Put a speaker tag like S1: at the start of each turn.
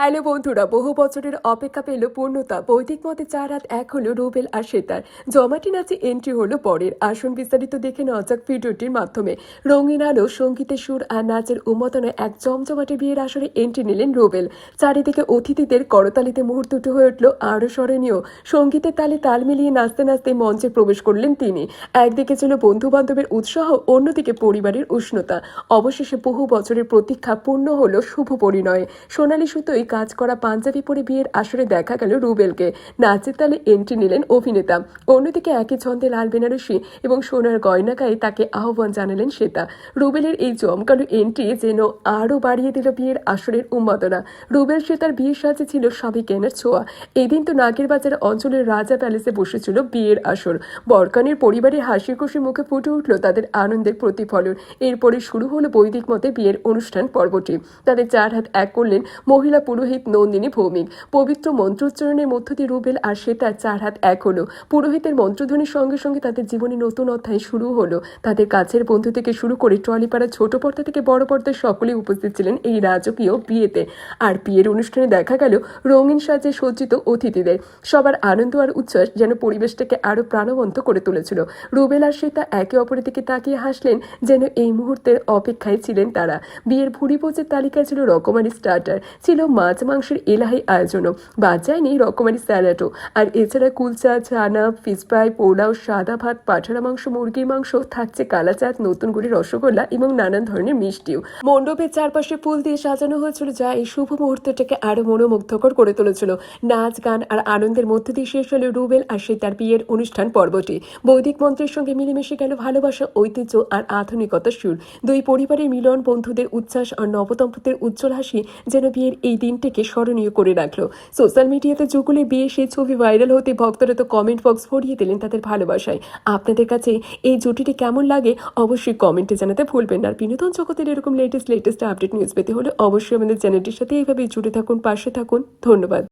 S1: Hello বন্ধুরা, বহু বছরের অপেক্ষা পেল পূর্ণতা। বৈদিক মতে চার হাত এক হলো রুবেল আর সেতার। জমাটি নাচে এন্ট্রি হলো পরের। আসন বিস্তারিত দেখে নেওয়া যাক ভিডিওটির মাধ্যমে। রঙিন আলো, সঙ্গীতের সুর আর নাচের উন্মোদনে এক জমজমাটে বিয়ের আসরে এন্ট্রি নিলেন রুবেল। চারিদিকে অতিথিদের করতালিতে মুহূর্তটি হয়ে উঠল আরও স্মরণীয়। সঙ্গীতের তালে তাল মিলিয়ে নাচতে নাচতে মঞ্চে প্রবেশ করলেন তিনি। একদিকে ছিল বন্ধু বান্ধবের উৎসাহ, অন্যদিকে পরিবারের উষ্ণতা। অবশেষে বহু বছরের প্রতীক্ষা পূর্ণ হলো শুভ পরিণয়ে। সোনালী সুতোই কাজ করা পাঞ্জাবি পরে বিয়ের আসরে দেখা গেল রুবেলকে। নাচের তালে এন্ট্রি নিলেন অভিনেতা। অন্যদিকে একই ছন্দে লাল বেনারসি এবং সোনার গয়না গায়ে তাকে আহ্বান জানালেন শ্বেতা। রুবেলের এই জমকালো এন্ট্রি যেন আরও বাড়িয়ে দিল বিয়ের আসরের উন্মাদনা। রুবেল শ্বেতার বিয়ের সাজে ছিল সবই কেনার ছোঁয়া। এদিন তো নাগের বাজার অঞ্চলের রাজা প্যালেসে বসেছিল বিয়ের আসর। বরকানের পরিবারের হাসি খুশি মুখে ফুটে উঠল তাদের আনন্দের প্রতিফলন। এরপরে শুরু হলো বৈদিক মতে বিয়ের অনুষ্ঠান পর্বটি। তাদের চার হাত এক করলেন মহিলা পুরোহিত নন্দিনী ভৌমিক। পবিত্র মন্ত্রোচ্চারণের মধ্য দিয়ে রুবেল আর শ্বেতার চার হাত এক হলো। পুরোহিতের মন্ত্রধ্বনির সঙ্গে সঙ্গে তাদের জীবনে নতুন অধ্যায় শুরু হলো। তাদের কাছের বন্ধু থেকে শুরু করে ট্রলিপাড়া ছোট পর্দা থেকে বড় পর্দায় সকলেই উপস্থিত ছিলেন এই রাজকীয় বিয়েতে। আর বিয়ের অনুষ্ঠানে দেখা গেল রঙিন সাজে সজ্জিত অতিথিদের। সবার আনন্দ আর উচ্ছ্বাস যেন পরিবেশটাকে আরও প্রাণবন্ত করে তুলেছিল। রুবেল আর শ্বেতা একে অপরের দিকে তাকিয়ে হাসলেন যেন এই মুহূর্তের অপেক্ষায় ছিলেন তারা। বিয়ের ভুড়ি তালিকায় ছিল রকমারি স্টার্টার। ছিল মাছ মাংসের এলাহি আয়োজনও। বাদ যায়নি রকমারি স্যালাডও। আর এছাড়া কুলচা, ছানা ফিস ফ্রাই, পোলাও, সাদা ভাত, পাঠারা মাংস, মুরগির মাংস, থাকছে কালাচাঁদ, নতুন করে রসগোল্লা এবং নানান ধরনের মিষ্টিও। মণ্ডপের চারপাশে ফুল দিয়ে সাজানো হয়েছিল যা এই শুভ মুহূর্তটাকে আরও মনোমুগ্ধকর করে তুলেছিল। নাচ, গান আর আনন্দের মধ্যে দিয়ে শেষ হলো রুবেল আর সে তার বিয়ের অনুষ্ঠান পর্বটি। বৈদিক মন্ত্রের সঙ্গে মিলেমিশে গেল ভালোবাসা, ঐতিহ্য আর আধুনিকতার সুর। দুই পরিবারের মিলন, বন্ধুদের উচ্ছ্বাস আর নবদম্পতির উজ্জ্বল হাসি যেন বিয়ের এই দিনটিকে স্মরণীয় করে রাখল। সোশ্যাল মিডিয়াতে যুগলে বিয়ে, সেই ছবি ভাইরাল হতে ভক্তরা তো কমেন্ট বক্স ভরিয়ে দিলেন তাদের ভালোবাসায়। আপনাদের কাছে এই জুটিটি কেমন লাগে অবশ্যই কমেন্টে জানাতে ভুলবেন আর বিনোদন জগতের এরকম লেটেস্ট লেটেস্ট আপডেট নিউজ পেতে হলে অবশ্যই আমাদের চ্যানেলটির সাথে এইভাবেই জুড়ে থাকুন, পাশে থাকুন। ধন্যবাদ।